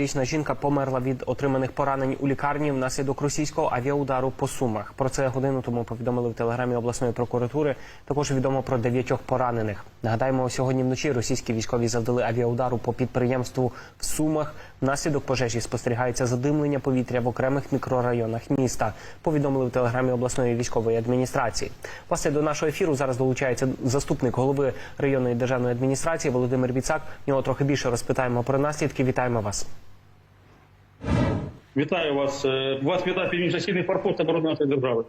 Річна жінка померла від отриманих поранень у лікарні внаслідок російського авіаудару по сумах. Про це годину тому повідомили в телеграмі обласної прокуратури. Також відомо про дев'ятьох поранених. Нагадаємо, сьогодні вночі російські військові завдали авіаудару по підприємству в Сумах. Внаслідок пожежі спостерігається задимлення повітря в окремих мікрорайонах міста. Повідомили в телеграмі обласної військової адміністрації. Власне до нашого ефіру зараз долучається заступник голови районної державної адміністрації Володимир Біцак. Нього трохи більше розпитаємо про наслідки. Вітаємо вас. Вітаю вас. Е, Вас вітає північно-східний форпост оборони нашої держави.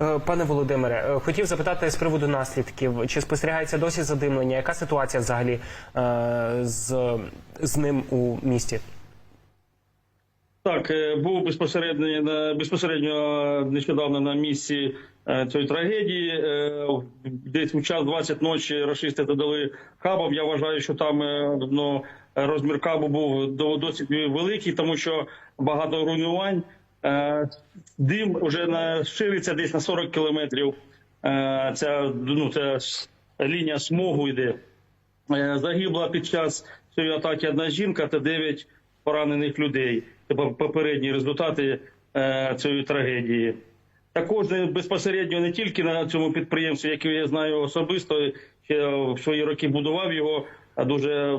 Е, Пане Володимире, е, хотів запитати з приводу наслідків. Чи спостерігається досі задимлення? Яка ситуація взагалі з, з ним у місті? Так, е, був безпосередньо безпосередньо нещодавно на місці е, цієї трагедії. Е, Десь у час 20 ночі рашисти додали кабом. Я вважаю, що там ну, розмір кабу був до- досить великий, тому що багато руйнувань. Дим вже шириться десь на 40 кілометрів. Ця ну ця лінія смогу йде. Загибла під час цієї атаки одна жінка та 9 поранених людей. Це попередні результати е, цієї трагедії. Також безпосередньо не тільки на цьому підприємстві, яке я знаю особисто, ще в свої роки будував його, а дуже,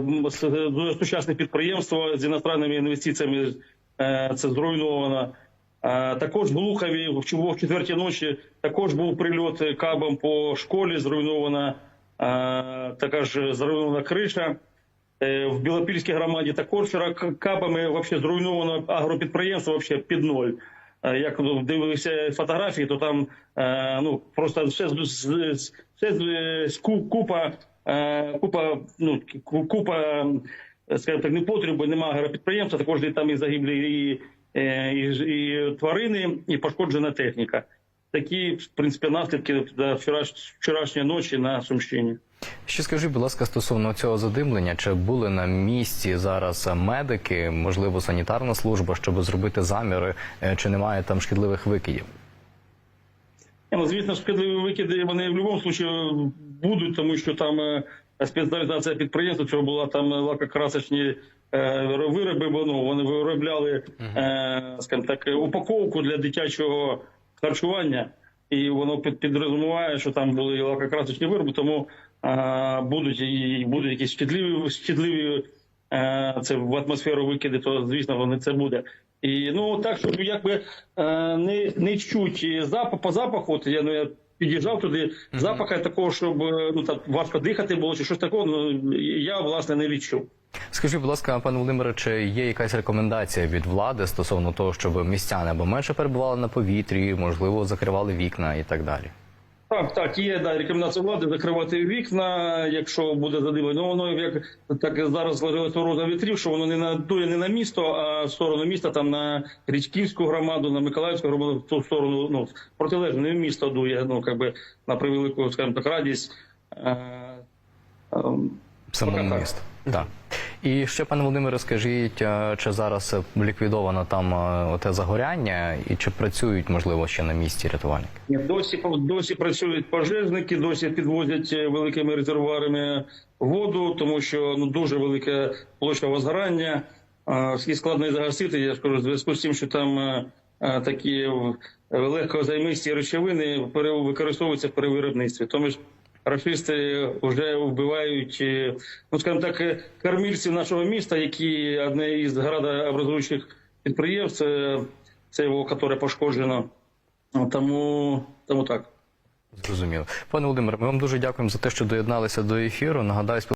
дуже сучасне підприємство з іностранними інвестиціями е, це зруйновано. А також в Глухові в четвертій ночі також був прильот кабом по школі, зруйнована така ж зруйнована криша. Е, В Білопільській громаді також кабами вообще зруйновано агропідприємство вообще під ноль. Е, Як дивився фотографії, то там е, ну просто все все купа, купа, ну купа, скажімо так, непотребу, немає агропідприємства. Також там і загиблі і, і, і тварини, і пошкоджена техніка. Такі в принципі наслідки за вчораш, вчорашньої ночі на Сумщині. Ще скажіть, будь ласка, стосовно цього задимлення, чи були на місці зараз медики, можливо, санітарна служба, щоб зробити заміри, е, чи немає там шкідливих викидів? Ну, звісно, шкідливі викиди вони в будь-якому випадку будуть, тому що там е, спеціалізація підприємства, цього була там лакокрасочні е, вироби, ну, вони виробляли, е, скажімо так, упаковку для дитячого харчування, і воно під, підрозуміває, що там були і лакокрасочні вироби, тому а, будуть і будуть якісь шкідливі, шкідливі а, це в атмосферу викиди, то звісно вони це буде. І ну так, щоб якби е, не, не чуть запах по запаху, от я ну я під'їжджав туди, запаха такого, щоб е, ну так важко дихати було, чи щось такого, ну я власне не відчув. Скажіть, будь ласка, пане Володимире, чи є якась рекомендація від влади стосовно того, щоб містяни або менше перебували на повітрі, можливо, закривали вікна і так далі? Так, так, є да, рекомендація влади закривати вікна, якщо буде задимлення. Ну, воно як так зараз зложилося роза вітрів, що воно не надує не на місто, а в сторону міста, там на Річківську громаду, на Миколаївську громаду, в ту сторону, ну, протилежно, не в місто дує, ну, як би, на превелику, скажімо так, радість. Е, ем, самому Поки так. І ще, пане Володимире, скажіть, е, чи зараз ліквідовано там е, оте загоряння, і чи працюють, можливо, ще на місці рятувальники? Досі досі працюють пожежники, досі підвозять е, великими резервуарами воду, тому що ну дуже велика площа возгорання. І складно загасити. Я ж кажу, в зв'язку з тим, що там такі легкозаймисті речовини використовуються в перевиробництві. Тому ж рашисти вже вбивають, е, ну скажімо так, е, кормільців нашого міста, які одне із градообразуючих підприємств, е, це його, яке пошкоджено. Тому, тому так. Зрозуміло. Пане Володимире, ми вам дуже дякуємо за те, що доєдналися до ефіру. Нагадаю,